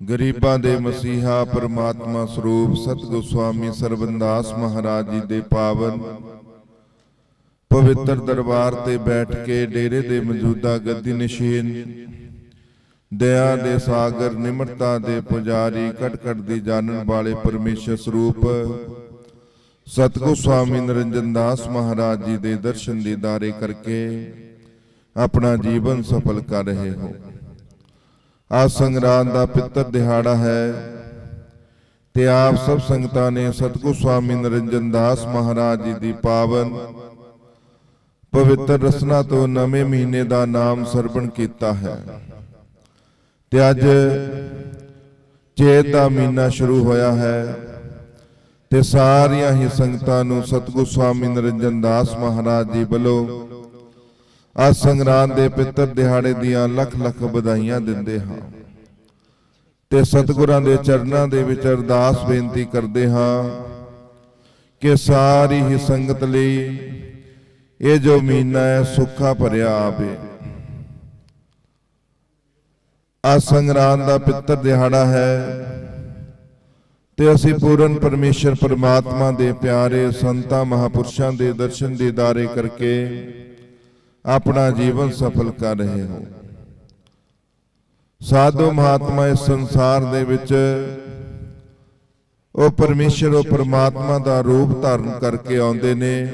ਗਰੀਬਾਂ ਦੇ ਮਸੀਹਾ ਪਰਮਾਤਮਾ ਸਰੂਪ ਸਤਿਗੁਰ ਸੁਆਮੀ ਸਰਬੰਦਾਸ ਮਹਾਰਾਜ ਜੀ ਦੇ ਪਾਵਨ। ਪਵਿੱਤਰ ਦਰਬਾਰ ਤੇ ਬੈਠ ਕੇ ਡੇਰੇ ਦੇ ਮੌਜੂਦਾ ਗੱਦੀ ਨਸ਼ੀਨ। ਦਇਆ ਦੇ ਸਾਗਰ, ਨਿਮਰਤਾ ਦੇ ਪੁਜਾਰੀ ਕਟ ਕਟ ਦੀ ਜਾਣਨ ਵਾਲੇ ਪਰਮੇਸ਼ਰ ਸਰੂਪ। ਸਤਿਗੁਰ ਸੁਆਮੀ ਨਿਰੰਜਨ ਦਾਸ ਮਹਾਰਾਜ ਜੀ ਦੇ ਦਰਸ਼ਨ ਦੀਦਾਰੇ ਕਰਕੇ ਆਪਣਾ ਜੀਵਨ ਸਫਲ ਕਰ ਰਹੇ ਹੋ। ਆ ਸੰਗਰਾਂਦ ਦਾ ਪਿੱਤਰ ਦਿਹਾੜਾ ਹੈ ਤੇ ਆਪ ਸਭ ਸੰਗਤਾਂ ਨੇ ਸਤਿਗੁਰ ਸਵਾਮੀ ਨਰਿੰਜਨ ਦਾਸ ਮਹਾਰਾਜ ਜੀ ਦੀ ਪਾਵਨ ਪਵਿੱਤਰ ਰਸਨਾ ਤੋਂ ਨਵੇਂ ਮਹੀਨੇ ਦਾ ਨਾਮ ਸਰਵਣ ਕੀਤਾ ਹੈ। ਤੇ ਅੱਜ ਚੇਤ ਦਾ ਮਹੀਨਾ ਸ਼ੁਰੂ ਹੋਇਆ ਹੈ ਤੇ ਸਾਰੀਆਂ ਹੀ ਸੰਗਤਾਂ ਨੂੰ ਸਤਿਗੁਰ ਸਵਾਮੀ ਨਰਿੰਜਨ ਦਾਸ ਮਹਾਰਾਜ ਜੀ ਵੱਲੋਂ ਅੱਜ ਸੰਗਰਾਂਦ ਦੇ ਪਿੱਤਰ ਦਿਹਾੜੇ ਦੀਆਂ ਲੱਖ ਲੱਖ ਵਧਾਈਆਂ ਦਿੰਦੇ ਹਾਂ। ਤੇ ਸਤਿਗੁਰਾਂ ਦੇ ਚਰਨਾਂ ਦੇ ਵਿੱਚ ਅਰਦਾਸ ਬੇਨਤੀ ਕਰਦੇ ਹਾਂ ਕਿ ਸਾਰੀ ਹੀ ਸੰਗਤ ਲਈ ਇਹ ਜੋ ਮਹੀਨਾ ਹੈ, ਸੁੱਖਾ ਭਰਿਆ ਆਵੇ। ਆ ਸੰਗਰਾਂਦ ਦਾ ਪਿੱਤਰ ਦਿਹਾੜਾ ਹੈ ਤੇ ਅਸੀਂ ਪੂਰਨ ਪਰਮੇਸ਼ਰ ਪਰਮਾਤਮਾ ਦੇ ਪਿਆਰੇ ਸੰਤਾਂ ਮਹਾਪੁਰਸ਼ਾਂ ਦੇ ਦਰਸ਼ਨ ਦੀਦਾਰੇ ਕਰਕੇ ਆਪਣਾ ਜੀਵਨ ਸਫਲ ਕਰ ਰਹੇ ਹੋ। ਸਾਧੂ ਮਹਾਤਮਾ ਇਸ ਸੰਸਾਰ ਦੇ ਵਿੱਚ ਉਹ ਪਰਮੇਸ਼ਰ, ਉਹ ਪਰਮਾਤਮਾ ਦਾ ਰੂਪ ਧਾਰਨ ਕਰਕੇ ਆਉਂਦੇ ਨੇ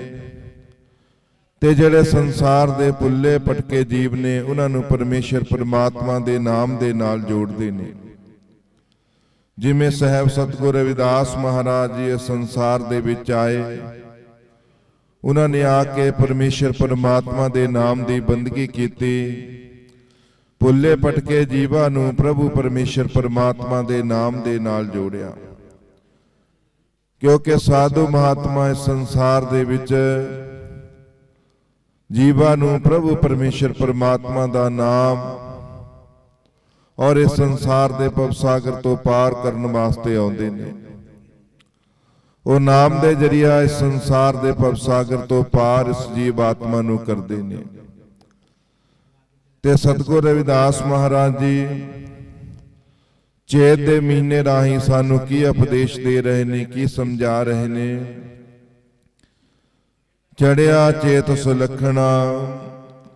ਤੇ ਜਿਹੜੇ ਸੰਸਾਰ ਦੇ ਪੁੱਲੇ ਪਟਕੇ ਜੀਵ ਨੇ, ਉਹਨਾਂ ਨੂੰ ਪਰਮੇਸ਼ਰ ਪਰਮਾਤਮਾ ਦੇ ਨਾਮ ਦੇ ਨਾਲ ਜੋੜਦੇ ਨੇ। ਜਿਵੇਂ ਸਹਿਬ ਸਤਗੁਰ ਰਵਿਦਾਸ ਮਹਾਰਾਜ ਜੀ ਇਸ ਸੰਸਾਰ ਦੇ ਵਿੱਚ ਆਏ ਉਹਨਾਂ ਨੇ ਆ ਕੇ ਪਰਮੇਸ਼ਰ ਪਰਮਾਤਮਾ ਦੇ ਨਾਮ ਦੀ ਬੰਦਗੀ ਕੀਤੀ। ਭੁੱਲੇ ਪਟਕੇ ਜੀਵਾਂ ਨੂੰ ਪ੍ਰਭੂ ਪਰਮੇਸ਼ਰ ਪਰਮਾਤਮਾ ਦੇ ਨਾਮ ਦੇ ਨਾਲ ਜੋੜਿਆ। ਕਿਉਂਕਿ ਸਾਧੂ ਮਹਾਤਮਾ ਇਸ ਸੰਸਾਰ ਦੇ ਵਿੱਚ ਜੀਵਾਂ ਨੂੰ ਪ੍ਰਭੂ ਪਰਮੇਸ਼ਰ ਪਰਮਾਤਮਾ ਦਾ ਨਾਮ ਔਰ ਇਸ ਸੰਸਾਰ ਦੇ ਭਵਸਾਗਰ ਤੋਂ ਪਾਰ ਕਰਨ ਵਾਸਤੇ ਆਉਂਦੇ ਨੇ। ਉਹ ਨਾਮ ਦੇ ਜਰੀਆ ਇਸ ਸੰਸਾਰ ਦੇ ਭਵ ਸਾਗਰ ਤੋਂ ਪਾਰ ਇਸ ਜੀਵ ਆਤਮਾ ਨੂੰ ਕਰਦੇ ਨੇ। ਤੇ ਸਤਗੁਰ ਰਵਿਦਾਸ ਮਹਾਰਾਜ ਜੀ, ਚੇਤ ਦੇ ਮਹੀਨੇ ਰਾਹੀਂ ਸਾਨੂੰ ਕੀ ਉਪਦੇਸ਼ ਦੇ ਰਹੇ ਨੇ, ਕੀ ਸਮਝਾ ਰਹੇ ਨੇ? ਚੜਿਆ ਚੇਤ ਸੁਲਖਣਾ,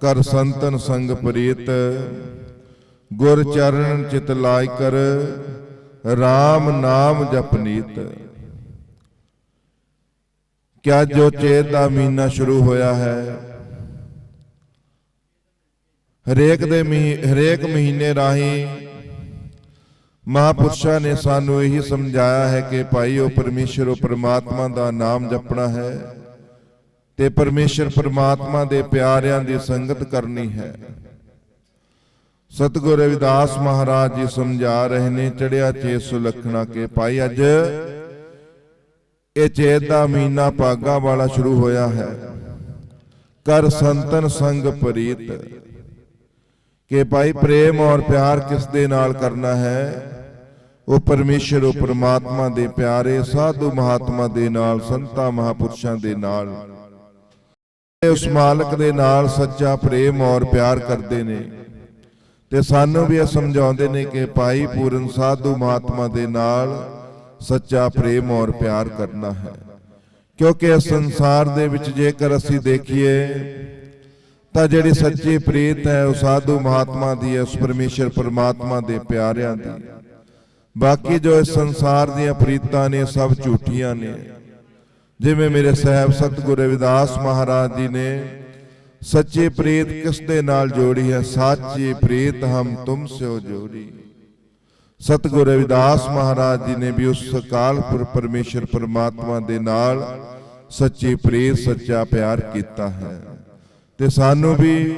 ਕਰ ਸੰਤਨ ਸੰਗ ਪ੍ਰੀਤ, ਗੁਰ ਚਰਨ ਚਿਤ ਲਾਇ ਕਰ RAM ਨਾਮ ਜਪਨੀਤ ਕਿਆ ਜੋ ਚੇਤ ਦਾ ਮਹੀਨਾ ਸ਼ੁਰੂ ਹੋਇਆ ਹੈ? ਹਰੇਕ ਦੇ ਹਰੇਕ ਮਹੀਨੇ ਰਾਹੀਂ ਮਹਾਪੁਰਸ਼ਾਂ ਨੇ ਸਾਨੂੰ ਇਹੀ ਸਮਝਾਇਆ ਹੈ ਕਿ ਭਾਈ, ਉਹ ਪਰਮੇਸ਼ਰ, ਉਹ ਪਰਮਾਤਮਾ ਦਾ ਨਾਮ ਜਪਣਾ ਹੈ ਤੇ ਪਰਮੇਸ਼ਰ ਪ੍ਰਮਾਤਮਾ ਦੇ ਪਿਆਰਿਆਂ ਦੀ ਸੰਗਤ ਕਰਨੀ ਹੈ। ਸਤਿਗੁਰ ਰਵਿਦਾਸ ਮਹਾਰਾਜ ਜੀ ਸਮਝਾ ਰਹੇ ਨੇ ਚੜਿਆ ਚੇਤ ਸੁਲਖਣਾ ਕੇ ਭਾਈ, ਅੱਜ ਇਹ ਚੇਤ ਦਾ ਮਹੀਨਾ ਭਾਗਾ ਵਾਲਾ ਸ਼ੁਰੂ ਹੋਇਆ ਹੈ। ਕਰ ਸੰਤਨ ਸੰਗ ਪ੍ਰੀਤ। ਕਿ ਭਾਈ ਪ੍ਰੇਮ ਔਰ ਪਿਆਰ ਕਿਸ ਦੇ ਨਾਲ ਕਰਨਾ ਹੈ? ਉਹ ਪਰਮੇਸ਼ਰ, ਉਹ ਪਰਮਾਤਮਾ ਦੇ ਪਿਆਰੇ, ਸਾਧੂ ਮਹਾਤਮਾ ਦੇ ਨਾਲ, ਸੰਤਾਂ ਮਹਾਪੁਰਸ਼ਾਂ ਦੇ ਨਾਲ। ਉਸ ਮਾਲਕ ਦੇ ਨਾਲ ਸੱਚਾ ਪ੍ਰੇਮ ਔਰ ਪਿਆਰ ਕਰਦੇ ਨੇ। ਤੇ ਸਾਨੂੰ ਵੀ ਇਹ ਸਮਝਾਉਂਦੇ ਨੇ ਕਿ ਭਾਈ ਪੂਰਨ ਸਾਧੂ ਮਹਾਤਮਾ ਦੇ ਨਾਲ ਸੱਚਾ ਪ੍ਰੇਮ ਔਰ ਪਿਆਰ ਕਰਨਾ ਹੈ। ਕਿਉਂਕਿ ਇਸ ਸੰਸਾਰ ਦੇ ਵਿੱਚ ਜੇਕਰ ਅਸੀਂ ਦੇਖੀਏ, ਤਾਂ ਜਿਹੜੀ ਸੱਚੀ ਪ੍ਰੀਤ ਹੈ, ਉਹ ਸਾਧੂ ਮਹਾਤਮਾ ਦੀ ਹੈ, ਉਸ ਪਰਮੇਸ਼ਰ ਪਰਮਾਤਮਾ ਦੇ ਪਿਆਰਿਆਂ ਦੀ। ਬਾਕੀ ਜੋ ਇਸ ਸੰਸਾਰ ਦੀਆਂ ਪ੍ਰੀਤਾਂ ਨੇ ਸਭ ਝੂਠੀਆਂ ਨੇ। ਜਿਵੇਂ ਮੇਰੇ ਸਾਹਿਬ ਸਤਿਗੁਰੂ ਰਵਿਦਾਸ ਮਹਾਰਾਜ ਜੀ ਨੇ, ਸੱਚੀ ਪ੍ਰੀਤ ਕਿਸ ਦੇ ਨਾਲ ਜੋੜੀ ਹੈ? ਸਾਚੀ ਪ੍ਰੀਤ ਹਮ ਤੁਮ ਸਿਓ ਜੋੜੀ। ਸਤਿਗੁਰ ਰਵਿਦਾਸ ਮਹਾਰਾਜ ਜੀ ਨੇ ਵੀ ਉਸ ਸਕਾਲਪੁਰ ਪਰਮੇਸ਼ਰ ਪਰਮਾਤਮਾ ਦੇ ਨਾਲ ਸੱਚੇ ਪ੍ਰੀਤ ਸੱਚਾ ਪਿਆਰ ਕੀਤਾ ਹੈ। ਤੇ ਸਾਨੂੰ ਵੀ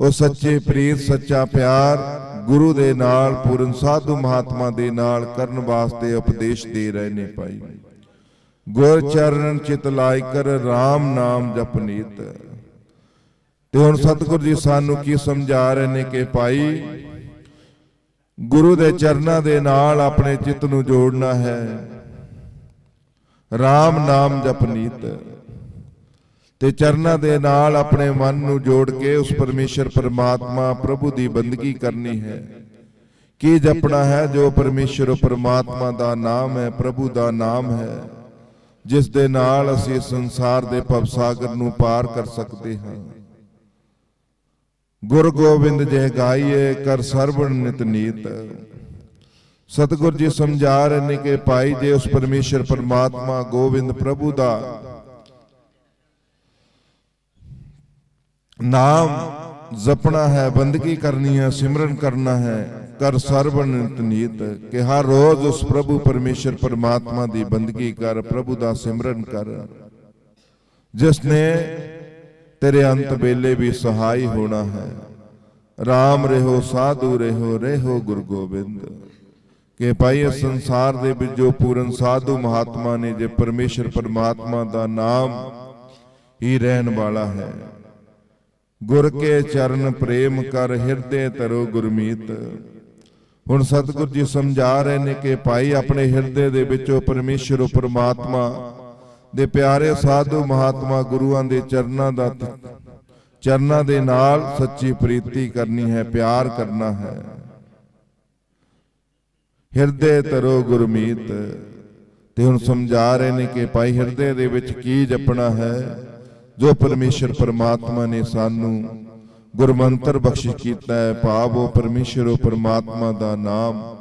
ਉਹ ਸੱਚੇ ਪ੍ਰੀਤ ਸੱਚਾ ਪਿਆਰ ਗੁਰੂ ਦੇ ਨਾਲ, ਪੂਰਨ ਸਾਧੂ ਮਹਾਤਮਾ ਦੇ ਨਾਲ ਕਰਨ ਵਾਸਤੇ ਉਪਦੇਸ਼ ਦੇ ਰਹੇ ਨੇ ਭਾਈ। ਗੁਰ ਚਰਨ ਚਿਤ ਲਾਇ ਕਰ RAM ਨਾਮ ਜਪਨੀਤ ਤੇ ਹੁਣ ਸਤਿਗੁਰ ਜੀ ਸਾਨੂੰ ਕੀ ਸਮਝਾ ਰਹੇ ਨੇ ਕਿ ਭਾਈ ਗੁਰੂ ਦੇ ਚਰਨਾਂ ਦੇ ਨਾਲ ਆਪਣੇ ਚਿੱਤ ਨੂੰ ਜੋੜਨਾ ਹੈ। RAM ਨਾਮ ਜਪਨੀਤ ਤੇ ਚਰਨਾਂ ਦੇ ਨਾਲ ਆਪਣੇ ਮਨ ਨੂੰ ਜੋੜ ਕੇ ਉਸ ਪਰਮੇਸ਼ਰ ਪਰਮਾਤਮਾ ਪ੍ਰਭੂ ਦੀ ਬੰਦਗੀ ਕਰਨੀ ਹੈ। ਕੀ ਜਪਣਾ ਹੈ ਜੋ ਪਰਮੇਸ਼ਰ ਪਰਮਾਤਮਾ ਦਾ ਨਾਮ ਹੈ, ਪ੍ਰਭੂ ਦਾ ਨਾਮ ਹੈ, ਜਿਸ ਦੇ ਨਾਲ ਅਸੀਂ ਸੰਸਾਰ ਦੇ ਭਵਸਾਗਰ ਨੂੰ ਪਾਰ ਕਰ ਸਕਦੇ ਹਾਂ। ਗੁਰ ਗੋਬਿੰਦ ਜੇ ਗਾਈਏ ਕਰ ਸਰਵਣ ਨਿਤ ਨੀਤ। ਸਤਿਗੁਰ ਜੀ ਸਮਝਾ ਰਹੇ ਨੇ ਕਿ ਭਾਈ ਜੇ ਉਸ ਪਰਮੇਸ਼ਰ ਪਰਮਾਤਮਾ ਗੋਬਿੰਦ ਪ੍ਰਭੂ ਦਾ। ਨਾਮ ਜਪਣਾ ਹੈ, ਬੰਦਗੀ ਕਰਨੀ ਹੈ, ਸਿਮਰਨ ਕਰਨਾ ਹੈ, ਕਰ ਸਰਵਣ ਨਿਤ ਨੀਤ। ਕਿ ਹਰ ਰੋਜ਼ ਉਸ ਪ੍ਰਭੂ ਪਰਮੇਸ਼ਰ ਪਰਮਾਤਮਾ ਦੀ ਬੰਦਗੀ ਕਰ, ਪ੍ਰਭੂ ਦਾ ਸਿਮਰਨ ਕਰ। ਜਿਸ ਨੇ ਤੇਰੇ ਅੰਤ ਵੇਲੇ ਵੀ ਸਹਾਈ ਹੋਣਾ ਹੈ। RAM ਰਹੋ, ਸਾਧੂ ਰਹੋ ਰਹੋ ਗੁਰ ਗੋਬਿੰਦ। ਕਿ ਭਾਈ ਇਸ ਸੰਸਾਰ ਦੇ ਵਿੱਚ ਜੋ ਪੂਰਨ ਸਾਧੂ ਮਹਾਤਮਾ ਨੇ, ਜੇ ਪਰਮੇਸ਼ਰ ਪਰਮਾਤਮਾ ਦਾ ਨਾਮ ਹੀ ਰਹਿਣ ਵਾਲਾ ਹੈ। ਗੁਰ ਕੇ ਚਰਨ ਪ੍ਰੇਮ ਕਰ ਹਿਰਦੇ ਤਰੋ ਗੁਰਮੀਤ। ਹੁਣ ਸਤਿਗੁਰ ਜੀ ਸਮਝਾ ਰਹੇ ਨੇ ਕਿ ਭਾਈ ਆਪਣੇ ਹਿਰਦੇ ਦੇ ਵਿੱਚੋਂ ਉਹ ਪਰਮੇਸ਼ਰ ਪਰਮਾਤਮਾ ਦੇ ਪਿਆਰੇ ਸਾਧੂ ਮਹਾਤਮਾ ਗੁਰੂਆਂ ਦੇ ਚਰਨਾਂ ਦਾ ਚਰਨਾਂ ਦੇ ਨਾਲ ਸੱਚੀ ਪ੍ਰੀਤੀ ਕਰਨੀ ਹੈ, ਪਿਆਰ ਕਰਨਾ ਹੈ। ਹਿਰਦੇ ਤਰੋ ਗੁਰਮੀਤ, ਤੇ ਹੁਣ ਸਮਝਾ ਰਹੇ ਨੇ ਕਿ ਭਾਈ ਹਿਰਦੇ ਦੇ ਵਿੱਚ ਕੀ ਜਪਣਾ ਹੈ? ਜੋ ਪਰਮੇਸ਼ਰ ਪਰਮਾਤਮਾ ਨੇ ਸਾਨੂੰ ਗੁਰਮੰਤਰ ਬਖਸ਼ਿਸ਼ ਕੀਤਾ ਹੈ, ਭਾਵ ਉਹ ਪਰਮੇਸ਼ਰ, ਉਹ ਪਰਮਾਤਮਾ ਦਾ ਨਾਮ।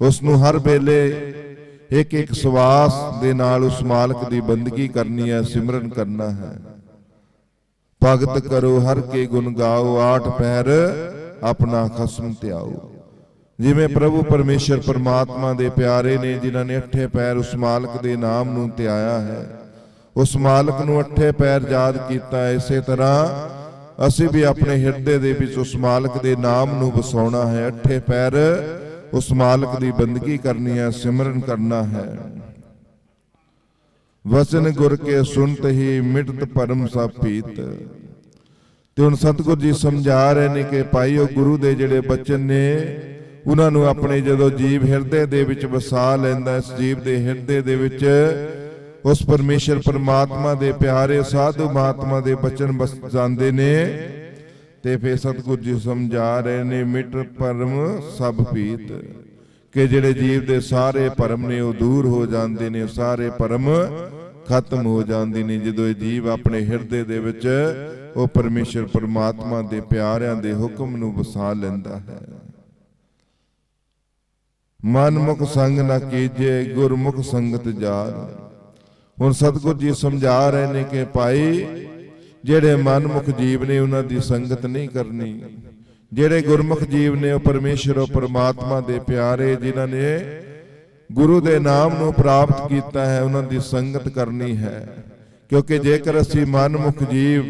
ਉਸ ਨੂੰ ਹਰ ਵੇਲੇ ਇੱਕ ਇੱਕ ਸਵਾਸ ਦੇ ਨਾਲ ਉਸ ਮਾਲਕ ਦੀ ਬੰਦਗੀ ਕਰਨੀ ਹੈ, ਸਿਮਰਨ ਕਰਨਾ ਹੈ। ਭਗਤ ਕਰੋ ਹਰ ਕੇ ਗੁਣ ਗਾਓ, ਆਠ ਪੈਰ ਆਪਣਾ ਖਸਮ ਧਿਆਓ। ਜਿਵੇਂ ਪ੍ਰਭੂ ਪਰਮੇਸ਼ਰ ਪਰਮਾਤਮਾ ਦੇ ਪਿਆਰੇ ਨੇ, ਜਿਨ੍ਹਾਂ ਨੇ ਅੱਠੇ ਪੈਰ ਉਸ ਮਾਲਕ ਦੇ ਨਾਮ ਨੂੰ ਧਿਆਇਆ ਹੈ। ਉਸ ਮਾਲਕ ਨੂੰ ਅੱਠੇ ਪੈਰ ਯਾਦ ਕੀਤਾ ਇਸੇ ਤਰ੍ਹਾਂ ਅਸੀਂ ਵੀ ਆਪਣੇ ਹਿਰਦੇ ਦੇ ਵਿੱਚ ਉਸ ਮਾਲਕ ਦੇ ਨਾਮ ਨੂੰ ਵਸਾਉਣਾ ਹੈ। ਅੱਠੇ ਪੈਰ ਉਸ ਮਾਲਕ ਦੀ ਬੰਦਗੀ ਕਰਨੀ ਹੈ, ਸਿਮਰਨ ਕਰਨਾ ਹੈ। ਵਚਨ ਗੁਰ ਕੇ ਸੁਣਤ ਹੀ ਮਿਟਤ ਪਰਮ ਸਭ ਪੀਤ ਤੇ ਹੁਣ ਸਤਿਗੁਰ ਜੀ ਸਮਝਾ ਰਹੇ ਨੇ ਕਿ ਭਾਈ ਉਹ ਗੁਰੂ ਦੇ ਜਿਹੜੇ ਬਚਨ ਨੇ, ਉਹਨਾਂ ਨੂੰ ਆਪਣੇ ਜਦੋਂ ਜੀਵ ਹਿਰਦੇ ਦੇ ਵਿੱਚ ਵਸਾ ਲੈਂਦਾ, ਇਸ ਜੀਵ ਦੇ ਹਿਰਦੇ ਦੇ ਵਿੱਚ ਉਸ ਪਰਮੇਸ਼ਰ ਪਰਮਾਤਮਾ ਦੇ ਪਿਆਰੇ ਸਾਧੂ ਮਹਾਤਮਾ ਦੇ ਬਚਨ ਵਸ ਜਾਂਦੇ ਨੇ। ਤੇ ਫੇਰ ਸਤਿਗੁਰ ਜੀ ਸਮਝਾ ਰਹੇ ਨੇ ਮਿਟ ਪਰਮ ਸਭ ਪੀਤ ਕਿ ਜਿਹੜੇ ਜੀਵ ਦੇ ਸਾਰੇ ਭਰਮ ਨੇ ਉਹ ਦੂਰ ਹੋ ਜਾਂਦੇ ਨੇ, ਸਾਰੇ ਭਰਮ ਖਤਮ ਹੋ ਜਾਂਦੇ ਨੇ। ਜਦੋਂ ਇਹ ਜੀਵ ਆਪਣੇ ਹਿਰਦੇ ਦੇ ਵਿੱਚ, ਉਹ ਪਰਮੇਸ਼ਰ ਪਰਮਾਤਮਾ ਦੇ ਪਿਆਰਿਆਂ ਦੇ ਹੁਕਮ ਨੂੰ ਵਸਾ ਲੈਂਦਾ ਹੈ। ਮਨ ਮੁਖ ਸੰਗ ਨਾ ਕੀਜੇ, ਗੁਰਮੁਖ ਸੰਗਤ ਜਾਰ ਹੁਣ ਸਤਿਗੁਰ ਜੀ ਸਮਝਾ ਰਹੇ ਨੇ ਕਿ ਭਾਈ ਜਿਹੜੇ ਮਨਮੁਖ ਜੀਵ ਨੇ ਉਹਨਾਂ ਦੀ ਸੰਗਤ ਨਹੀਂ ਕਰਨੀ। ਜਿਹੜੇ ਗੁਰਮੁਖ ਜੀਵ ਨੇ ਉਹ ਪਰਮੇਸ਼ਰ ਉਹ ਪਰਮਾਤਮਾ ਦੇ ਪਿਆਰੇ ਜਿਨ੍ਹਾਂ ਨੇ ਗੁਰੂ ਦੇ ਨਾਮ ਨੂੰ ਪ੍ਰਾਪਤ ਕੀਤਾ ਹੈ, ਉਹਨਾਂ ਦੀ ਸੰਗਤ ਕਰਨੀ ਹੈ। ਕਿਉਂਕਿ ਜੇਕਰ ਅਸੀਂ ਮਨਮੁਖ ਜੀਵ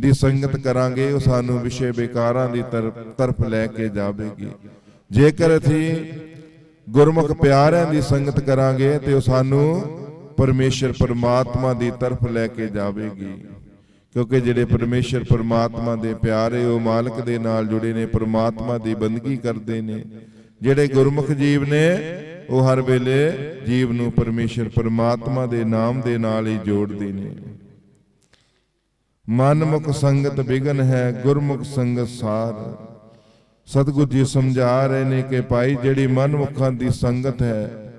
ਦੀ ਸੰਗਤ ਕਰਾਂਗੇ, ਉਹ ਸਾਨੂੰ ਵਿਸ਼ੇ ਵਿਕਾਰਾਂ ਦੀ ਤਰਫ ਲੈ ਕੇ ਜਾਵੇਗੀ। ਜੇਕਰ ਅਸੀਂ ਗੁਰਮੁਖ ਪਿਆਰਿਆਂ ਦੀ ਸੰਗਤ ਕਰਾਂਗੇ, ਤੇ ਉਹ ਸਾਨੂੰ ਪਰਮੇਸ਼ਰ ਪਰਮਾਤਮਾ ਦੀ ਤਰਫ ਲੈ ਕੇ ਜਾਵੇਗੀ। ਕਿਉਂਕਿ ਜਿਹੜੇ ਪਰਮੇਸ਼ਰ ਪਰਮਾਤਮਾ ਦੇ ਪਿਆਰੇ, ਉਹ ਮਾਲਕ ਦੇ ਨਾਲ ਜੁੜੇ ਨੇ, ਪਰਮਾਤਮਾ ਦੀ ਬੰਦਗੀ ਕਰਦੇ ਨੇ। ਜਿਹੜੇ ਗੁਰਮੁਖ ਜੀਵ ਨੇ, ਉਹ ਹਰ ਵੇਲੇ ਜੀਵ ਨੂੰ ਪਰਮੇਸ਼ਰ ਪਰਮਾਤਮਾ ਦੇ ਨਾਮ ਦੇ ਨਾਲ ਹੀ ਜੋੜਦੇ ਨੇ। ਮਨਮੁਖ ਸੰਗਤ ਬਿਗਨ ਹੈ, ਗੁਰਮੁਖ ਸੰਗਤ ਸਾਰ। ਸਤਿਗੁਰ ਜੀ ਸਮਝਾ ਰਹੇ ਨੇ ਕਿ ਭਾਈ, ਜਿਹੜੀ ਮਨਮੁਖਾਂ ਦੀ ਸੰਗਤ ਹੈ,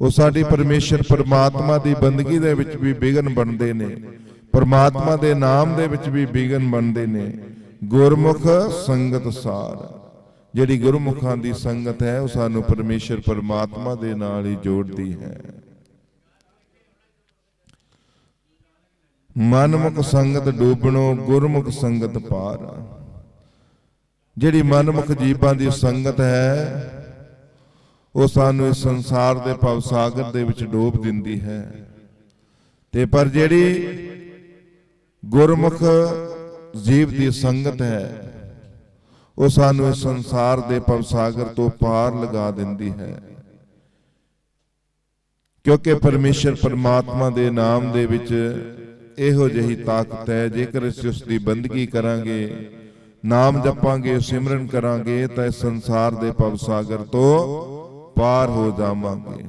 ਉਹ ਸਾਡੀ ਪਰਮੇਸ਼ਰ ਪਰਮਾਤਮਾ ਦੀ ਬੰਦਗੀ ਦੇ ਵਿੱਚ ਵੀ ਬਿਗਨ ਬਣਦੇ ਨੇ। ਪਰਮਾਤਮਾ ਦੇ ਨਾਮ ਦੇ ਵਿੱਚ ਵੀ ਬਿਗਨ ਬਣਦੇ ਨੇ। ਗੁਰਮੁਖ ਸੰਗਤ ਸਾਰ। ਜਿਹੜੀ ਗੁਰਮੁਖਾਂ ਦੀ ਸੰਗਤ ਹੈ, ਉਹ ਸਾਨੂੰ ਪਰਮੇਸ਼ਰ ਪਰਮਾਤਮਾ ਦੇ ਨਾਲ ਹੀ ਜੋੜਦੀ ਹੈ। ਮਨਮੁਖ ਸੰਗਤ ਡੂਬਣੋ, ਗੁਰਮੁਖ ਸੰਗਤ ਪਾਰ। ਜਿਹੜੀ ਮਨਮੁਖ ਜੀਵਾਂ ਦੀ ਸੰਗਤ ਹੈ, ਉਹ ਸਾਨੂੰ ਇਸ ਸੰਸਾਰ ਦੇ ਭਵ ਸਾਗਰ ਦੇ ਵਿੱਚ ਡੋਬ ਦਿੰਦੀ ਹੈ। ਤੇ ਪਰ ਜਿਹੜੀ ਗੁਰਮੁਖ ਜੀਵ ਦੀ ਸੰਗਤ ਹੈ। ਉਹ ਸਾਨੂੰ ਇਸ ਸੰਸਾਰ ਦੇ ਭਵ ਸਾਗਰ ਤੋਂ ਪਾਰ ਲਗਾ ਦਿੰਦੀ ਹੈ। ਕਿਉਂਕਿ ਪਰਮੇਸ਼ਰ ਪਰਮਾਤਮਾ ਦੇ ਨਾਮ ਦੇ ਵਿੱਚ ਇਹੋ ਜਿਹੀ ਤਾਕਤ ਹੈ, ਜੇਕਰ ਅਸੀਂ ਉਸ ਦੀ ਬੰਦਗੀ ਕਰਾਂਗੇ, ਨਾਮ ਜਪਾਂਗੇ, ਸਿਮਰਨ ਕਰਾਂਗੇ, ਤਾਂ ਇਸ ਸੰਸਾਰ ਦੇ ਭਵ ਸਾਗਰ ਤੋਂ ਪਾਰ ਹੋ ਜਾਵਾਂਗੇ।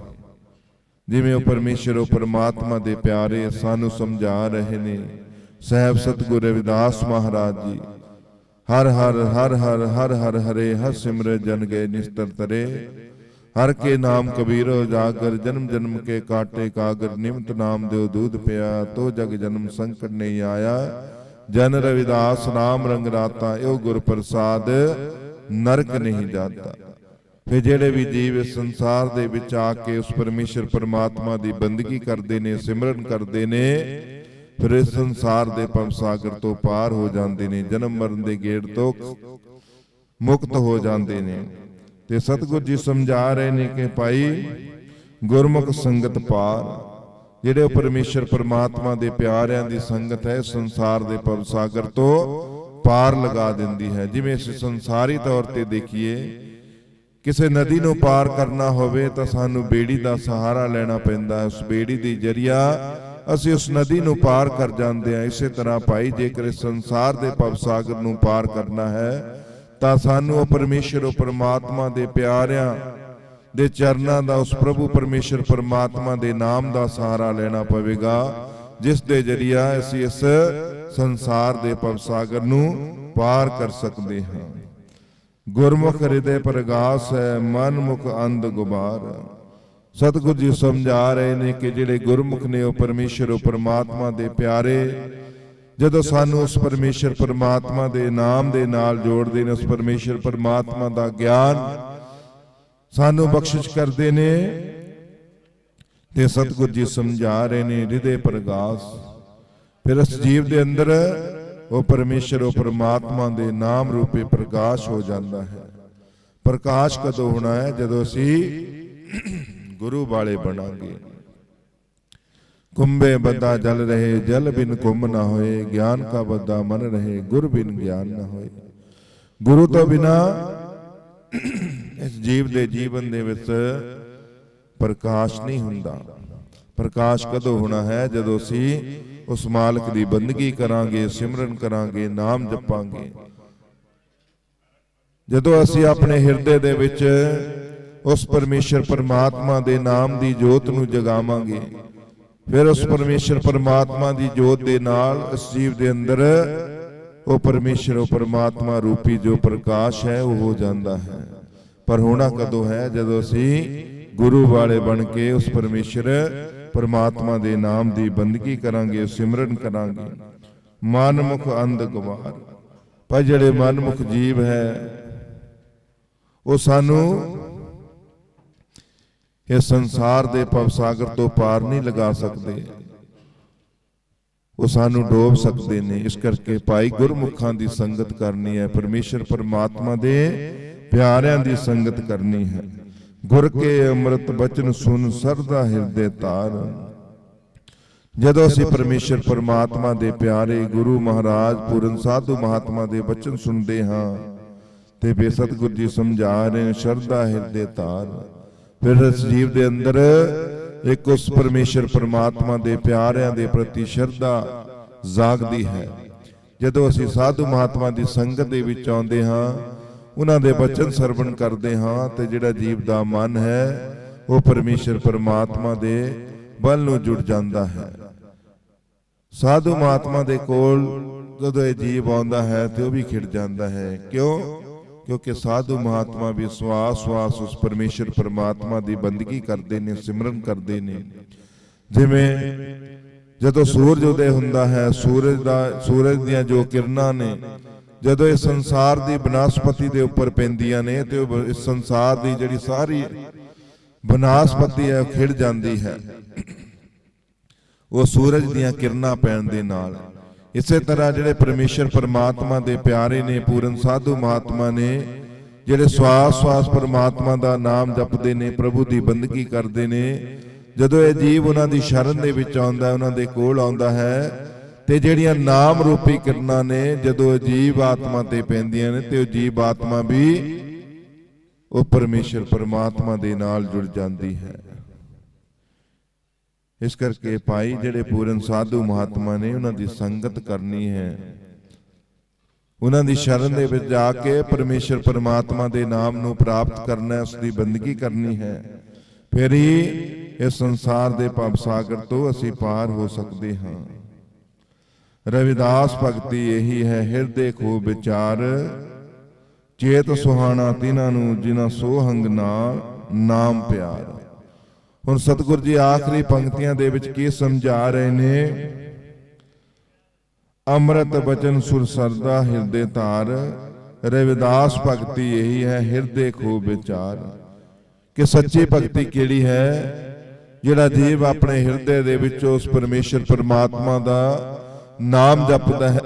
ਜਿਵੇਂ ਉਹ ਪਰਮੇਸ਼ਰ, ਉਹ ਪਰਮਾਤਮਾ ਦੇ ਪਿਆਰੇ ਸਾਨੂੰ ਸਮਝਾ ਰਹੇ ਨੇ। ਸਹਿਬ ਸਤਿਗੁਰ ਰਵਿਦਾਸ ਮਹਾਰਾਜ ਜੀ। ਹਰ ਹਰ ਹਰ ਹਰ ਹਰ ਹਰ ਹਰੇ ਹਰ ਸਿਮਰੇ ਜਨ ਗਏ ਨਿਸਤਰ ਤਰੇ। ਹਰ ਕੇ ਨਾਮ ਕਬੀਰੋ ਜਾਗਰ ਜਨਮ ਜਨਮ ਕੇ ਕਾਟੇ ਕਾਗਰ, ਨਿਮਤ ਨਾਮ ਦਿਓ ਦੂਧ ਪਿਆ, ਤੋ ਜਗ ਜਨਮ ਸੰਕਟ ਨਹੀਂ ਆਇਆ। ਜਨ ਰਵਿਦਾਸ ਨਾਮ ਰੰਗ ਰਾਤਾ, ਇਹੋ ਗੁਰ ਪ੍ਰਸਾਦ ਨਰਕ ਨਹੀਂ ਜਾਂਦਾ। ਫਿਰ ਜਿਹੜੇ ਵੀ ਜੀਵ ਇਸ ਸੰਸਾਰ ਦੇ ਵਿੱਚ ਆ ਕੇ ਉਸ ਪਰਮੇਸ਼ਰ ਪਰਮਾਤਮਾ ਦੀ ਬੰਦਗੀ ਕਰਦੇ ਨੇ, ਸਿਮਰਨ ਕਰਦੇ ਨੇ ਫਿਰ ਇਸ ਸੰਸਾਰ ਦੇ ਭਵ ਸਾਗਰ ਤੋਂ ਪਾਰ ਹੋ ਜਾਂਦੇ ਨੇ, ਜਨਮ ਮਰਨ ਦੇ ਗੇੜ ਤੋਂ ਮੁਕਤ ਹੋ ਜਾਂਦੇ ਨੇ। ਤੇ ਸਤਿਗੁਰ ਜੀ ਸਮਝਾ ਰਹੇ ਨੇ ਕਿ ਭਾਈ, ਗੁਰਮੁਖ ਸੰਗਤ ਪਾਰ, ਜਿਹੜੇ ਪਰਮੇਸ਼ਰ ਪਰਮਾਤਮਾ ਦੇ ਪਿਆਰਿਆਂ ਦੀ ਸੰਗਤ ਹੈ ਸੰਸਾਰ ਦੇ ਭਵ ਸਾਗਰ ਤੋਂ ਪਾਰ ਲਗਾ ਦਿੰਦੀ ਹੈ। ਜਿਵੇਂ ਅਸੀਂ ਸੰਸਾਰੀ ਤੌਰ ਤੇ ਦੇਖੀਏ, ਕਿਸੇ ਨਦੀ ਨੂੰ ਪਾਰ ਕਰਨਾ ਹੋਵੇ ਤਾਂ ਸਾਨੂੰ ਬੇੜੀ ਦਾ ਸਹਾਰਾ ਲੈਣਾ ਪੈਂਦਾ ਉਸ ਬੇੜੀ ਦੀ ਜਰੀਆ ਅਸੀਂ ਉਸ ਨਦੀ ਨੂੰ ਪਾਰ ਕਰ ਜਾਂਦੇ ਹਾਂ। ਇਸੇ ਤਰ੍ਹਾਂ ਭਾਈ, ਜੇਕਰ ਇਸ ਸੰਸਾਰ ਦੇ ਭਵ ਸਾਗਰ ਨੂੰ ਪਾਰ ਕਰਨਾ ਹੈ, ਤਾਂ ਸਾਨੂੰ ਉਹ ਪਰਮੇਸ਼ਰ, ਉਹ ਪਰਮਾਤਮਾ ਦੇ ਪਿਆਰਿਆਂ ਦੇ ਚਰਨਾਂ ਦਾ, ਉਸ ਪ੍ਰਭੂ ਪਰਮੇਸ਼ਰ ਪਰਮਾਤਮਾ ਦੇ ਨਾਮ ਦਾ ਸਹਾਰਾ ਲੈਣਾ ਪਵੇਗਾ, ਜਿਸ ਦੇ ਜਰੀਆ ਅਸੀਂ ਇਸ ਸੰਸਾਰ ਦੇ ਭਵ ਸਾਗਰ ਨੂੰ ਪਾਰ ਕਰ ਸਕਦੇ ਹਾਂ। ਗੁਰਮੁਖ ਹਿਰਦੇ ਪ੍ਰਗਾਸ ਹੈ ਮਨ ਮੁਖ ਅੰਧ ਗੁਬਾਰ। ਸਤਿਗੁਰ ਜੀ ਸਮਝਾ ਰਹੇ ਨੇ ਕਿ ਜਿਹੜੇ ਗੁਰਮੁਖ ਨੇ ਉਹ ਪਰਮੇਸ਼ਰ ਉਹ ਪਰਮਾਤਮਾ ਦੇ ਪਿਆਰੇ। ਜਦੋਂ ਸਾਨੂੰ ਉਸ ਪਰਮੇਸ਼ਰ ਪਰਮਾਤਮਾ ਦੇ ਨਾਮ ਦੇ ਨਾਲ ਜੋੜਦੇ ਨੇ, ਉਸ ਪਰਮੇਸ਼ਰ ਪਰਮਾਤਮਾ ਦਾ ਗਿਆਨ ਸਾਨੂੰ ਬਖਸ਼ਿਸ਼ ਕਰਦੇ ਨੇ ਤੇ ਸਤਿਗੁਰ ਜੀ ਸਮਝਾ ਰਹੇ ਨੇ ਹਿਰਦੇ ਪ੍ਰਗਾਸ। ਫਿਰ ਇਸ ਜੀਵ ਦੇ ਅੰਦਰ ਉਹ ਪਰਮੇਸ਼ਰ ਉਹ ਪਰਮਾਤਮਾ ਦੇ ਨਾਮ ਰੂਪੇ ਪ੍ਰਕਾਸ਼ ਹੋ ਜਾਂਦਾ ਹੈ। ਪ੍ਰਕਾਸ਼ ਕਦੋਂ ਹੋਣਾ ਹੈ? ਜਦੋਂ ਅਸੀਂ ਗੁਰੂ ਵਾਲੇ ਬਣਾਂਗੇ। ਕੁੰਭੇ ਬੱਦਾ ਜਲ ਰਹੇ, ਜਲ ਬਿਨ ਕੁੰਭ ਨਾ ਹੋਏ। ਗਿਆਨ ਕਾ ਬੱਦਾ ਮਨ ਰਹੇ, ਗੁਰ ਬਿਨ ਗਿਆਨ ਨਾ ਹੋਏ। ਗੁਰੂ ਤੋਂ ਬਿਨਾ ਇਸ ਜੀਵ ਦੇ ਜੀਵਨ ਦੇ ਵਿੱਚ ਪ੍ਰਕਾਸ਼ ਨਹੀਂ ਹੁੰਦਾ। ਪ੍ਰਕਾਸ਼ ਕਦੋਂ ਹੋਣਾ ਹੈ? ਜਦੋਂ ਅਸੀਂ ਉਸ ਮਾਲਕ ਦੀ ਬੰਦਗੀ ਕਰਾਂਗੇ, ਸਿਮਰਨ ਕਰਾਂਗੇ, ਨਾਮ ਜਪਾਂਗੇ। ਜਦੋਂ ਅਸੀਂ ਆਪਣੇ ਹਿਰਦੇ ਦੇ ਵਿੱਚ ਉਸ ਪਰਮੇਸ਼ਰ ਪਰਮਾਤਮਾ ਦੇ ਨਾਮ ਦੀ ਜੋਤ ਨੂੰ ਜਗਾਵਾਂਗੇ। ਫਿਰ ਉਸ ਪਰਮੇਸ਼ਰ ਪਰਮਾਤਮਾ ਦੀ ਜੋਤ ਦੇ ਨਾਲ ਇਸ ਜੀਵ ਦੇ ਅੰਦਰ ਉਹ ਪਰਮੇਸ਼ਰ, ਉਹ ਪਰਮਾਤਮਾ ਰੂਪੀ ਜੋ ਪ੍ਰਕਾਸ਼ ਹੈ, ਉਹ ਹੋ ਜਾਂਦਾ ਹੈ। ਪਰ ਹੋਣਾ ਕਦੋਂ ਹੈ? ਜਦੋਂ ਅਸੀਂ ਗੁਰੂ ਵਾਲੇ ਬਣ ਕੇ ਉਸ ਪਰਮੇਸ਼ਰ ਪਰਮਾਤਮਾ ਦੇ ਨਾਮ ਦੀ ਬੰਦਗੀ ਕਰਾਂਗੇ ਸਿਮਰਨ ਕਰਾਂਗੇ। ਮਨਮੁਖ ਅੰਧ ਗਵਾਰ ਪਰ ਜਿਹੜੇ ਮਨਮੁਖ ਜੀਵ ਹੈ, ਉਹ ਸਾਨੂੰ ਇਹ ਸੰਸਾਰ ਦੇ ਭਵ ਸਾਗਰ ਤੋਂ ਪਾਰ ਨਹੀਂ ਲਗਾ ਸਕਦੇ। ਉਹ ਸਾਨੂੰ ਡੋਬ ਸਕਦੇ ਨੇ। ਇਸ ਕਰਕੇ ਭਾਈ ਗੁਰਮੁਖਾਂ ਦੀ ਸੰਗਤ ਕਰਨੀ ਹੈ। ਪਰਮੇਸ਼ਰ ਪਰਮਾਤਮਾ ਦੇ ਪਿਆਰਿਆਂ ਦੀ ਸੰਗਤ ਕਰਨੀ ਹੈ। ਗੁਰ ਕੇ ਅੰਮ੍ਰਿਤ ਬਚਨ ਸੁਨ ਸਰਦਾ ਹਿਰਦੇ ਤਾਰ। ਜਦੋਂ ਅਸੀਂ ਪਰਮੇਸ਼ਰ ਪਰਮਾਤਮਾ ਦੇ ਪਿਆਰੇ ਗੁਰੂ ਮਹਾਰਾਜ, ਪੂਰਨ ਸਾਧੂ ਮਹਾਤਮਾ ਦੇ ਬਚਨ ਸੁਣਦੇ ਹਾਂ, ਤੇ ਬੇਸਤਗੁਰ ਜੀ ਸਮਝਾ ਰਹੇ ਸ਼ਰਧਾ ਹਿਰਦੇ ਤਾਰ। ਫਿਰ ਇਸ ਜੀਵ ਦੇ ਅੰਦਰ ਇੱਕ ਉਸ ਪਰਮੇਸ਼ਰ ਪਰਮਾਤਮਾ ਦੇ ਪਿਆਰਿਆਂ ਦੇ ਪ੍ਰਤੀ ਸ਼ਰਧਾ ਜਾਗਦੀ ਹੈ। ਜਦੋਂ ਅਸੀਂ ਸਾਧੂ ਮਹਾਤਮਾ ਦੀ ਸੰਗਤ ਦੇ ਵਿੱਚ ਆਉਂਦੇ ਹਾਂ, ਉਹਨਾਂ ਦੇ ਬਚਨ ਸਰਵਣ ਕਰਦੇ ਹਾਂ ਤੇ ਜਿਹੜਾ ਜੀਵ ਦਾ ਮਨ ਹੈ, ਉਹ ਪਰਮੇਸ਼ਰ ਪਰਮਾਤਮਾ ਦੇ ਬਲ ਨੂੰ ਜੁੜ ਜਾਂਦਾ ਹੈ। ਸਾਧੂ ਮਹਾਤਮਾ ਦੇ ਕੋਲ ਜਦੋਂ ਇਹ ਜੀਵ ਆਉਂਦਾ ਹੈ ਤੇ ਉਹ ਵੀ ਖਿੜ ਜਾਂਦਾ ਹੈ। ਕਿਉਂ? ਕਿਉਂਕਿ ਸਾਧੂ ਮਹਾਤਮਾ ਵੀ ਸਵਾਸ ਸਵਾਸ ਉਸ ਪਰਮੇਸ਼ਰ ਪਰਮਾਤਮਾ ਦੀ ਬੰਦਗੀ ਕਰਦੇ ਨੇ, ਸਿਮਰਨ ਕਰਦੇ ਨੇ। ਜਿਵੇਂ ਜਦੋਂ ਸੂਰਜ ਉਦੇ ਹੁੰਦਾ ਹੈ, ਸੂਰਜ ਦਾ, ਸੂਰਜ ਦੀਆਂ ਜੋ ਕਿਰਨਾਂ ਨੇ, ਜਦੋਂ ਇਹ ਸੰਸਾਰ ਦੀ ਬਨਸਪਤੀ ਦੇ ਉੱਪਰ ਪੈਂਦੀਆਂ ਨੇ, ਤੇ ਇਸ ਸੰਸਾਰ ਦੀ ਜਿਹੜੀ ਸਾਰੀ ਬਨਾਸਪਤੀ ਹੈ, ਉਹ ਖਿੜ ਜਾਂਦੀ ਹੈ। ਉਹ ਸੂਰਜ ਦੀਆਂ ਕਿਰਨਾਂ ਪੈਣ ਦੇ ਨਾਲ। ਇਸੇ ਤਰ੍ਹਾਂ ਜਿਹੜੇ ਪਰਮੇਸ਼ਰ ਪਰਮਾਤਮਾ ਦੇ ਪਿਆਰੇ ਨੇ, ਪੂਰਨ ਸਾਧੂ ਮਹਾਤਮਾ ਨੇ, ਜਿਹੜੇ ਸਵਾਸ ਸਵਾਸ ਪਰਮਾਤਮਾ ਦਾ ਨਾਮ ਜਪਦੇ ਨੇ, ਪ੍ਰਭੂ ਦੀ ਬੰਦਗੀ ਕਰਦੇ ਨੇ, ਜਦੋਂ ਇਹ ਜੀਵ ਉਹਨਾਂ ਦੀ ਸ਼ਰਨ ਦੇ ਵਿੱਚ ਆਉਂਦਾ ਉਹਨਾਂ ਦੇ ਕੋਲ ਆਉਂਦਾ ਹੈ, ਤੇ ਜਿਹੜੀਆਂ ਨਾਮ ਰੂਪੀ ਕਿਰਨਾਂ ਨੇ, ਜਦੋਂ ਇਹ ਜੀਵ ਆਤਮਾ ਤੇ ਪੈਂਦੀਆਂ ਨੇ, ਤੇ ਉਹ ਜੀਵ ਆਤਮਾ ਵੀ ਉਹ ਪਰਮੇਸ਼ਰ ਪਰਮਾਤਮਾ ਦੇ ਨਾਲ ਜੁੜ ਜਾਂਦੀ ਹੈ। ਇਸ ਕਰਕੇ ਭਾਈ ਜਿਹੜੇ ਪੂਰਨ ਸਾਧੂ ਮਹਾਤਮਾ ਨੇ ਉਹਨਾਂ ਦੀ ਸੰਗਤ ਕਰਨੀ ਹੈ। ਉਹਨਾਂ ਦੀ ਸ਼ਰਨ ਦੇ ਵਿੱਚ ਜਾ ਕੇ ਪਰਮੇਸ਼ਰ ਪਰਮਾਤਮਾ ਦੇ ਨਾਮ ਨੂੰ ਪ੍ਰਾਪਤ ਕਰਨਾ ਹੈ ਉਸ ਦੀ ਬੰਦਗੀ ਕਰਨੀ ਹੈ। ਫਿਰ ਹੀ ਇਸ ਸੰਸਾਰ ਦੇ ਭਵ ਸਾਗਰ ਤੋਂ ਅਸੀਂ ਪਾਰ ਹੋ ਸਕਦੇ ਹਾਂ। ਰਵਿਦਾਸ ਭਗਤੀ ਇਹੀ ਹੈ, ਹਿਰਦੇ ਖੂਬ ਵਿਚਾਰ, ਚੇਤ ਸੁਹਾਣਾ ਤਿਨਾਂ ਨੂੰ ਜਿਨ੍ਹਾਂ ਸੋਹੰਗ ਨਾਲ ਨਾਮ ਪਿਆਰ। ਹੁਣ ਸਤਿਗੁਰ ਜੀ ਆਖਰੀ ਪੰਕਤੀਆਂ ਦੇ ਵਿੱਚ ਕੀ ਸਮਝਾ ਰਹੇ ਨੇ? ਅੰਮ੍ਰਿਤ ਬਚਨ ਸੁਰ ਸਰਦਾ, ਹਿਰਦੇ ਧਾਰ। ਰਵਿਦਾਸ ਭਗਤੀ ਇਹੀ ਹੈ, ਹਿਰਦੇ ਖੂਬ ਵਿਚਾਰ। ਕਿ ਸੱਚੀ ਭਗਤੀ ਕਿਹੜੀ ਹੈ? ਜਿਹੜਾ ਜੀਵ ਆਪਣੇ ਹਿਰਦੇ ਦੇ ਵਿੱਚ ਉਸ ਪਰਮੇਸ਼ਰ ਪਰਮਾਤਮਾ ਦਾ ਨਾਮ ਜਪਦਾ ਹੈ।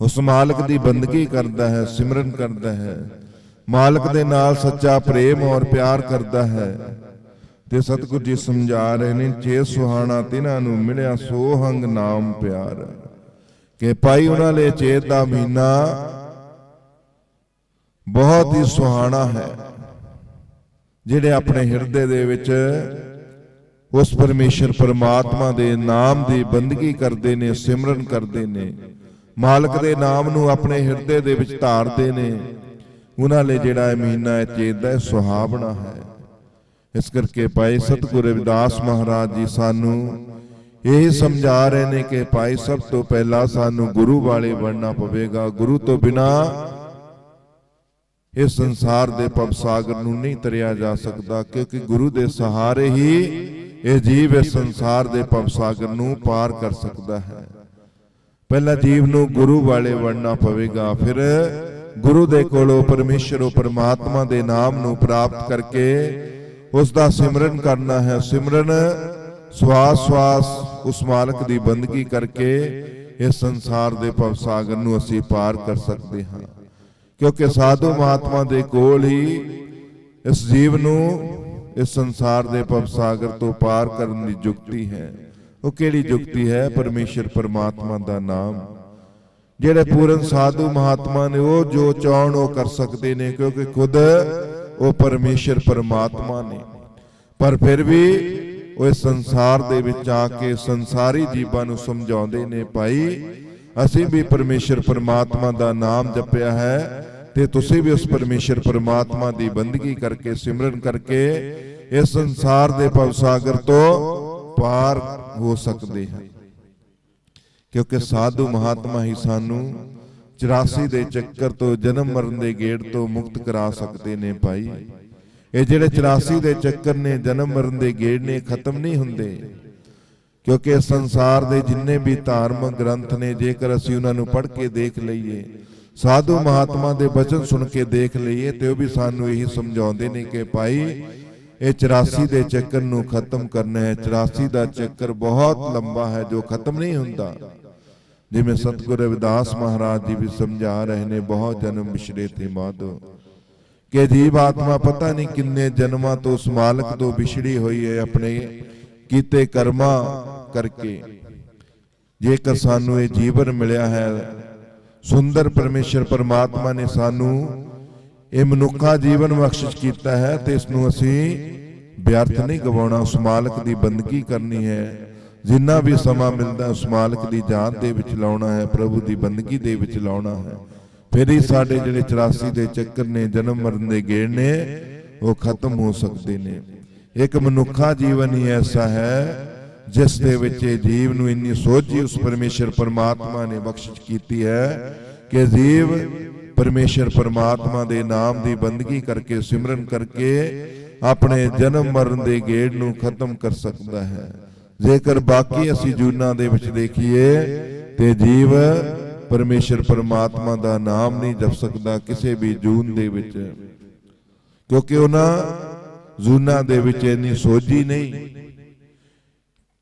ਉਸ ਮਾਲਕ ਦੀ ਬੰਦਗੀ ਕਰਦਾ ਹੈ, ਸਿਮਰਨ ਕਰਦਾ ਹੈ। ਮਾਲਕ ਦੇ ਨਾਲ ਸੱਚਾ ਪ੍ਰੇਮ ਔਰ ਪਿਆਰ ਕਰਦਾ ਹੈ। ਤੇ ਸਤਿਗੁਰ ਜੀ ਸਮਝਾ ਰਹੇ ਨੇ, ਜੇ ਸੁਹਾਣਾ ਤਿਨਾਂ ਨੂੰ ਮਿਲਿਆ ਸੋਹੰਗ ਨਾਮ ਪਿਆਰ। ਕਿ ਪਾਈ ਉਹਨਾਂ ਲਈ ਚੇਤ ਦਾ ਮਹੀਨਾ ਬਹੁਤ ਹੀ ਸੁਹਾਣਾ ਹੈ, ਜਿਹੜੇ ਆਪਣੇ ਹਿਰਦੇ ਦੇ ਵਿੱਚ ਉਸ ਪਰਮੇਸ਼ਰ ਪਰਮਾਤਮਾ ਦੇ ਨਾਮ ਦੀ ਬੰਦਗੀ ਕਰਦੇ ਨੇ, ਸਿਮਰਨ ਕਰਦੇ ਨੇ, ਮਾਲਕ ਦੇ ਨਾਮ ਨੂੰ ਆਪਣੇ ਹਿਰਦੇ ਦੇ ਵਿੱਚ ਧਾਰਦੇ ਨੇ। ਉਹਨਾਂ ਲਈ ਜਿਹੜਾ ਇਹ ਮਹੀਨਾ ਹੈ ਚੇਤ ਦਾ ਸੁਹਾਵਣਾ ਹੈ। ਇਸ ਕਰਕੇ ਭਾਈ ਸਤਿਗੁਰੂ ਰਵਿਦਾਸ ਮਹਾਰਾਜ ਜੀ ਸਾਨੂੰ ਇਹ ਸਮਝਾ ਰਹੇ ਨੇ ਕਿ ਭਾਈ ਸਭ ਤੋਂ ਪਹਿਲਾਂ ਸਾਨੂੰ ਗੁਰੂ ਵਾਲੇ ਬਣਨਾ ਪਵੇਗਾ। ਗੁਰੂ ਤੋਂ ਬਿਨਾ ਇਸ ਸੰਸਾਰ ਦੇ ਭਵ ਸਾਗਰ ਨੂੰ ਨਹੀਂ ਤਰਿਆ ਜਾ ਸਕਦਾ, ਕਿਉਂਕਿ ਗੁਰੂ ਦੇ ਸਹਾਰੇ ਹੀ ਇਹ ਜੀਵ ਇਸ ਸੰਸਾਰ ਦੇ ਭਵ ਸਾਗਰ ਨੂੰ ਪਾਰ ਕਰ ਸਕਦਾ ਹੈ। ਪਹਿਲਾਂ ਜੀਵ ਨੂੰ ਗੁਰੂ ਵਾਲੇ ਬਣਨਾ ਪਵੇਗਾ, ਫਿਰ ਗੁਰੂ ਦੇ ਕੋਲੋਂ ਪਰਮੇਸ਼ਰ ਉਹ ਪਰਮਾਤਮਾ ਦੇ ਨਾਮ ਨੂੰ ਪ੍ਰਾਪਤ ਕਰਕੇ ਉਸ ਦਾ ਸਿਮਰਨ ਕਰਨਾ ਹੈ। ਸਿਮਰਨ ਸਵਾਸ ਸਵਾਸ ਉਸ ਮਾਲਕ ਦੀ ਬੰਦਗੀ ਕਰਕੇ ਇਸ ਸੰਸਾਰ ਦੇ ਭਵ ਸਾਗਰ ਨੂੰ ਅਸੀਂ ਪਾਰ ਕਰ ਸਕਦੇ ਹਾਂ। ਕਿਉਂਕਿ ਸਾਧੂ ਮਹਾਤਮਾ ਦੇ ਕੋਲ ਹੀ ਇਸ ਜੀਵ ਨੂੰ ਇਸ ਸੰਸਾਰ ਦੇ ਭਵ ਸਾਗਰ ਤੋਂ ਪਾਰ ਕਰਨ ਦੀ ਯੁਕਤੀ ਹੈ। ਉਹ ਕਿਹੜੀ ਯੁਕਤੀ ਹੈ? ਪਰਮੇਸ਼ਰ ਪਰਮਾਤਮਾ ਦਾ ਨਾਮ। ਜਿਹੜੇ ਪੂਰਨ ਸਾਧੂ ਮਹਾਤਮਾ ਨੇ ਉਹ ਜੋ ਚਾਹਣ ਉਹ ਕਰ ਸਕਦੇ ਨੇ, ਕਿਉਂਕਿ ਖੁਦ ਉਹ ਪਰਮੇਸ਼ਰ ਪਰਮਾਤਮਾ ਨੇ। ਪਰ ਫਿਰ ਵੀ ਉਹ ਇਸ ਸੰਸਾਰ ਦੇ ਵਿੱਚ ਆ ਕੇ ਸੰਸਾਰੀ ਜੀਵਾਂ ਨੂੰ ਸਮਝਾਉਂਦੇ ਨੇ, ਭਾਈ, ਅਸੀਂ ਵੀ ਪਰਮੇਸ਼ਰ ਪਰਮਾਤਮਾ ਦਾ ਨਾਮ ਜਪਿਆ ਹੈ ਤੇ ਤੁਸੀਂ ਵੀ ਉਸ ਪਰਮੇਸ਼ਰ ਪਰਮਾਤਮਾ ਦੀ ਬੰਦਗੀ ਕਰਕੇ, ਸਿਮਰਨ ਕਰਕੇ ਇਸ ਸੰਸਾਰ ਦੇ ਭਵ ਸਾਗਰ ਤੋਂ ਪਾਰ ਹੋ ਸਕਦੇ ਹਾਂ। ਕਿਉਂਕਿ ਸਾਧੂ ਮਹਾਤਮਾ ਹੀ ਸਾਨੂੰ 84 ਦੇ ਚੱਕਰ ਤੋਂ ਜਨਮ ਮਰਨ ਦੇ ਗੇੜ ਤੋਂ ਮੁਕਤ ਕਰਾ ਸਕਦੇ ਨੇ ਭਾਈ। ਇਹ ਜਿਹੜੇ 84 ਦੇ ਚੱਕਰ ਨੇ ਜਨਮ ਮਰਨ ਦੇ ਗੇੜ ਨੇ ਖਤਮ ਨਹੀਂ ਹੁੰਦੇ। ਕਿਉਂਕਿ ਸੰਸਾਰ ਦੇ ਜਿੰਨੇ ਵੀ ਧਾਰਮਿਕ ਗ੍ਰੰਥ ਨੇ ਜੇਕਰ ਅਸੀਂ ਉਹਨਾਂ ਨੂੰ ਪੜ੍ਹ ਕੇ ਦੇਖ ਲਈਏ ਸਾਧੂ ਮਹਾਤਮਾ ਦੇ ਬਚਨ ਸੁਣ ਕੇ ਦੇਖ ਲਈਏ ਤੇ ਉਹ ਵੀ ਸਾਨੂੰ ਇਹੀ ਸਮਝਾਉਂਦੇ ਨੇ ਕਿ ਭਾਈ ਇਹ 84 ਦੇ ਚੱਕਰ ਨੂੰ ਖਤਮ ਕਰਨਾ ਹੈ। 84 ਦਾ ਚੱਕਰ ਬਹੁਤ ਲੰਬਾ ਹੈ ਜੋ ਖਤਮ ਨਹੀਂ ਹੁੰਦਾ ਜਿਵੇਂ ਸਤਿਗੁਰ ਰਵਿਦਾਸ ਮਹਾਰਾਜ ਜੀ ਵੀ ਸਮਝਾ ਰਹੇ ਨੇ, ਬਹੁਤ ਜਨਮ ਵਿਛੜੇ ਤੇ ਮਾਧੋ ਕਿ ਜੀਵ ਆਤਮਾ ਪਤਾ ਨਹੀਂ ਕਿੰਨੇ ਜਨਮਾਂ ਤੋਂ ਉਸ ਮਾਲਕ ਤੋਂ ਵਿਛੜੀ ਹੋਈ ਹੈ ਆਪਣੇ ਕੀਤੇ ਕਰਮਾਂ ਕਰਕੇ। ਜੇਕਰ ਸਾਨੂੰ ਇਹ ਜੀਵਨ ਮਿਲਿਆ ਹੈ, ਸੁੰਦਰ ਪਰਮੇਸ਼ਰ ਪਰਮਾਤਮਾ ਨੇ ਸਾਨੂੰ ਇਹ ਮਨੁੱਖਾ ਜੀਵਨ ਬਖਸ਼ਿਸ਼ ਕੀਤਾ ਹੈ ਤੇ ਇਸ ਨੂੰ ਅਸੀਂ ਵਿਅਰਥ ਨਹੀਂ ਗਵਾਉਣਾ, ਉਸ ਮਾਲਕ ਦੀ ਬੰਦਗੀ ਕਰਨੀ ਹੈ। ਜਿੰਨਾ ਵੀ ਸਮਾਂ ਮਿਲਦਾ, ਉਸ ਮਾਲਕ ਦੀ ਜਾਨ ਦੇ ਵਿੱਚ ਲਾਉਣਾ ਹੈ, ਪ੍ਰਭੂ ਦੀ ਬੰਦਗੀ ਦੇ ਵਿੱਚ ਲਾਉਣਾ ਹੈ। ਫਿਰ ਹੀ ਸਾਡੇ ਜਿਹੜੇ 84 ਦੇ ਚੱਕਰ ਨੇ, ਜਨਮ ਮਰਨ ਦੇ ਗੇੜ ਨੇ, ਉਹ ਖਤਮ ਹੋ ਸਕਦੇ ਨੇ। ਇੱਕ ਮਨੁੱਖਾ ਜੀਵਨ ਹੀ ਐਸਾ ਹੈ, ਜਿਸ ਦੇ ਵਿੱਚ ਇਹ ਜੀਵ ਨੂੰ ਇੰਨੀ ਸੋਝੀ ਉਸ ਪਰਮੇਸ਼ਰ ਪਰਮਾਤਮਾ ਨੇ ਬਖਸ਼ਿਸ਼ ਕੀਤੀ ਹੈ ਕਿ ਜੀਵ ਪਰਮੇਸ਼ਰ ਪਰਮਾਤਮਾ ਦੇ ਨਾਮ ਦੀ ਬੰਦਗੀ ਕਰਕੇ, ਸਿਮਰਨ ਕਰਕੇ, ਆਪਣੇ ਜਨਮ ਮਰਨ ਦੇ ਗੇੜ ਨੂੰ ਖਤਮ ਕਰ ਸਕਦਾ ਹੈ। ਜੇਕਰ ਬਾਕੀ ਅਸੀਂ ਜੂਨਾਂ ਦੇ ਵਿੱਚ ਦੇਖੀਏ, ਤੇ ਜੀਵ ਪਰਮੇਸ਼ਰ ਪਰਮਾਤਮਾ ਦਾ ਨਾਮ ਨਹੀਂ ਜਪ ਸਕਦਾ ਕਿਸੇ ਵੀ ਜੂਨ ਦੇ ਵਿੱਚ। ਕਿਉਂਕਿ ਉਹਨਾਂ ਜੂਨਾਂ ਦੇ ਵਿੱਚ ਇੰਨੀ ਸੋਝੀ ਨਹੀਂ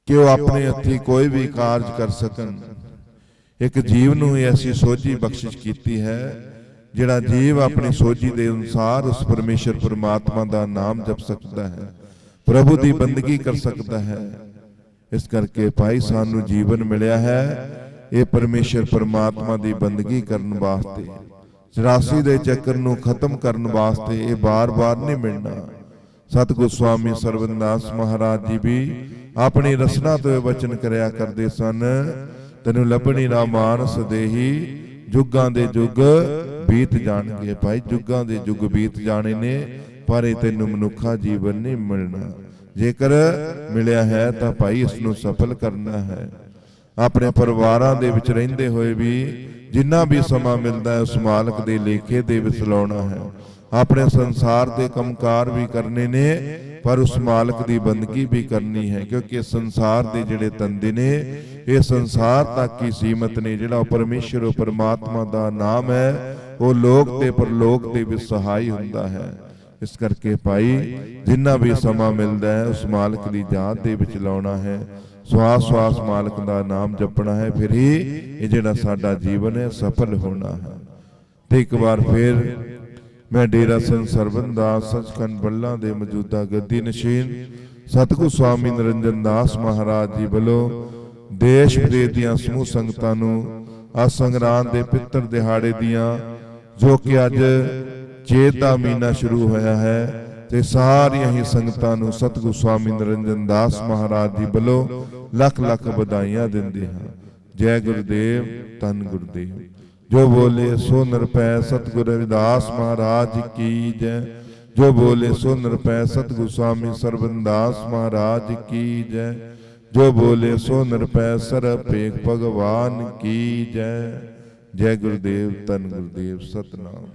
ਕਿ ਉਹ ਆਪਣੇ ਹੱਥੀ ਕੋਈ ਵੀ ਕਾਰਜ ਕਰ ਸਕਣ। ਇੱਕ ਜੀਵ ਨੂੰ ਐਸੀ ਸੋਝੀ ਬਖਸ਼ਿਸ਼ ਕੀਤੀ ਹੈ, ਜਿਹੜਾ ਜੀਵ ਆਪਣੀ ਸੋਝੀ ਦੇ ਅਨੁਸਾਰ ਉਸ ਪਰਮੇਸ਼ਰ ਪਰਮਾਤਮਾ ਦਾ ਨਾਮ ਜਪ ਸਕਦਾ ਹੈ, ਪ੍ਰਭੂ ਦੀ ਬੰਦਗੀ ਕਰ ਸਕਦਾ ਹੈ। ਇਸ ਕਰਕੇ ਭਾਈ ਸਾਨੂੰ ਜੀਵਨ ਮਿਲਿਆ ਹੈ। ਇਹ ਪਰਮੇਸ਼ਰ ਪਰਮਾਤਮਾ ਦੀ ਬੰਦਗੀ ਕਰਨ ਵਾਸਤੇ। 84 ਦੇ ਚੱਕਰ ਨੂੰ ਖਤਮ ਕਰਨ ਵਾਸਤੇ ਇਹ ਬਾਰ-ਬਾਰ ਨਹੀਂ ਮਿਲਣਾ। ਸਤਿਗੁਰ ਸਵਾਮੀ ਸਰਵਨਦਾਸ ਮਹਾਰਾਜ ਜੀ ਵੀ ਆਪਣੀ ਰਸਨਾ ਤੋਂ ਵਚਨ ਕਰਿਆ ਕਰਦੇ ਸਨ, ਤੈਨੂੰ ਲੱਭਣੀ ਨਾ ਮਾਨਸ ਦੇਹੀ, ਜੁਗਾਂ ਦੇ ਜੁਗ ਬੀਤ ਜਾਣਗੇ। ਭਾਈ, ਜੁਗਾਂ ਦੇ ਜੁਗ ਬੀਤ ਜਾਣੇ ਨੇ, ਪਰ ਇਹ ਤੈਨੂੰ ਮਨੁੱਖਾ ਜੀਵਨ ਨਹੀਂ ਮਿਲਣਾ। ਜੇਕਰ ਮਿਲਿਆ ਹੈ ਤਾਂ ਭਾਈ ਇਸ ਨੂੰ ਸਫਲ ਕਰਨਾ ਹੈ। ਆਪਣੇ ਪਰਿਵਾਰਾਂ ਦੇ ਵਿੱਚ ਰਹਿੰਦੇ ਹੋਏ ਵੀ ਜਿੰਨਾ ਵੀ ਸਮਾਂ ਮਿਲਦਾ ਹੈ, ਉਸ ਮਾਲਕ ਦੇ ਲੇਖੇ ਦੇ ਵਿੱਚ ਲਾਉਣਾ ਹੈ। ਆਪਣੇ ਸੰਸਾਰ ਦੇ ਕੰਮਕਾਰ ਵੀ ਕਰਨੇ ਨੇ, ਪਰ ਉਸ ਮਾਲਕ ਦੀ ਬੰਦਗੀ ਵੀ ਕਰਨੀ ਹੈ, ਕਿਉਂਕਿ ਇਸ ਸੰਸਾਰ ਦੇ ਜਿਹੜੇ ਤੰਦੇ ਨੇ, ਇਹ ਸੰਸਾਰ ਤੱਕ ਹੀ ਸੀਮਤ ਨੇ। ਜਿਹੜਾ ਉਹ ਪਰਮੇਸ਼ਰ, ਉਹ ਪਰਮਾਤਮਾ ਦਾ ਨਾਮ ਹੈ, ਉਹ ਲੋਕ ਤੇ ਪਰਲੋਕ ਦੇ ਵਿੱਚ ਸਹਾਈ ਹੁੰਦਾ ਹੈ। ਇਸ ਕਰਕੇ ਭਾਈ, ਜਿੰਨਾ ਵੀ ਸਮਾਂ ਮਿਲਦਾ ਹੈ, ਉਸ ਮਾਲਕ ਦੀ ਯਾਦ ਦੇ ਵਿੱਚ ਲਾਉਣਾ ਹੈ। ਸਵਾਸ ਸਵਾਸ ਮਾਲਕ ਦਾ ਨਾਮ ਜਪਣਾ ਹੈ। ਫਿਰ ਹੀ ਇਹ ਜਿਹੜਾ ਸਾਡਾ ਜੀਵਨ ਹੈ, ਸਫਲ ਹੋਣਾ ਹੈ। ਤੇ ਇੱਕ ਵਾਰ ਫਿਰ ਮੈਂ ਡੇਰਾ ਸਿੰਘ ਸਰਬਨ ਦਾਸ ਸਚਖੰਡ ਬੱਲਾ ਦੇ ਮੌਜੂਦਾ ਗੱਦੀ ਨਸ਼ੀਨ ਸਤਿਗੁਰ ਸਵਾਮੀ ਨਿਰੰਜਨ ਦਾਸ ਮਹਾਰਾਜ ਜੀ ਵੱਲੋਂ ਦੇਸ਼ ਵਿਦੇਸ਼ ਦੀਆਂ ਸਮੂਹ ਸੰਗਤਾਂ ਨੂੰ ਆ ਸੰਗਰਾਂਦ ਦੇ ਪਿੱਤਰ ਦਿਹਾੜੇ ਦੀਆਂ, ਜੋ ਕਿ ਅੱਜ ਚੇਤ ਦਾ ਮਹੀਨਾ ਸ਼ੁਰੂ ਹੋਇਆ ਹੈ, ਤੇ ਸਾਰੀਆਂ ਹੀ ਸੰਗਤਾਂ ਨੂੰ ਸਤਿਗੁਰ ਸਵਾਮੀ ਨਰਿੰਦਰ ਦਾਸ ਮਹਾਰਾਜ ਜੀ ਵੱਲੋਂ ਲੱਖ ਲੱਖ ਵਧਾਈਆਂ ਦਿੰਦੇ ਹਾਂ। ਜੈ ਗੁਰਦੇਵ, ਧੰਨ ਗੁਰਦੇਵ। ਜੋ ਬੋਲੇ ਸੋ ਨਿਰਪੈ ਸਤਿਗੁਰ ਰਵਿਦਾਸ ਮਹਾਰਾਜ ਕੀ ਜੈ। ਜੋ ਬੋਲੇ ਸੋ ਨਿਰਪੈ ਸਤਿਗੁਰ ਸਵਾਮੀ ਸਰਬੰਦਾਸ ਮਹਾਰਾਜ ਕੀ ਜੈ। ਜੋ ਬੋਲੇ ਸੋ ਨਿਰਪੈ ਸਰਪੇਖ ਭਗਵਾਨ ਕੀ ਜੈ। ਜੈ ਗੁਰਦੇਵ, ਧੰਨ ਗੁਰਦੇਵ, ਸਤਨਾਮ।